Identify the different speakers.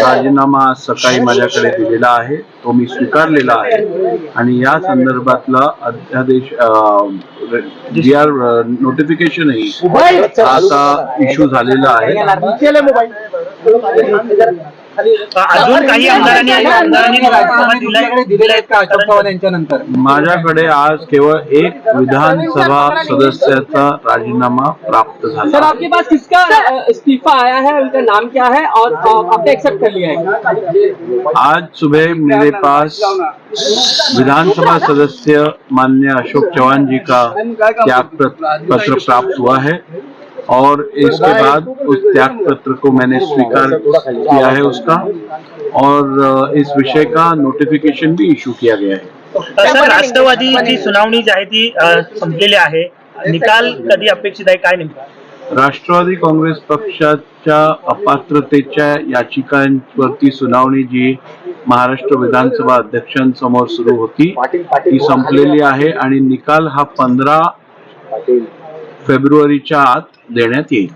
Speaker 1: राजीनामा सकाळी माझ्याकडे दिलेला आहे. तो मी स्वीकारलेला आहे. आणि या संदर्भातला अध्यादेश जी आर नोटिफिकेशनही आता इश्यू झालेला आहे.
Speaker 2: अजून काही आमदारांनी आमदारांनी राजीनामा दिलाय.
Speaker 3: तुमच्याकडे का अशोक चव्हाण यांच्यानंतर
Speaker 1: माझ्याकडे आज केवळ एक विधानसभा सदस्याचा राजीनामा प्राप्त
Speaker 4: सर आपके पास किसका इस्तीफा आया है? उनका नाम क्या है? और आपने एक्सेप्ट कर लिया है?
Speaker 1: आज सुबह मेरे पास विधानसभा सदस्य माननीय अशोक चौहान जी का त्याग पत्र प्राप्त हुआ है। और इसके बाद उस त्याग पत्र को मैंने स्वीकार किया है उसका। और इस विषय का नोटिफिकेशन भी इशू किया गया है।
Speaker 2: सर राष्ट्रवादीची सुनावणी जी आहे ती संपलेली आहे. निकाल कधी अपेक्षित आहे? काय नेमकं?
Speaker 1: राष्ट्रवादी काँग्रेस पक्षाच्या अपात्रतेच्या याचिकांवरती सुनावणी जी महाराष्ट्र विधानसभा अध्यक्षांसमोर सुरू होती ती संपलेली आहे. आणि निकाल हा पंधरा फेब्रुवारीच्या आत देण्यात येईल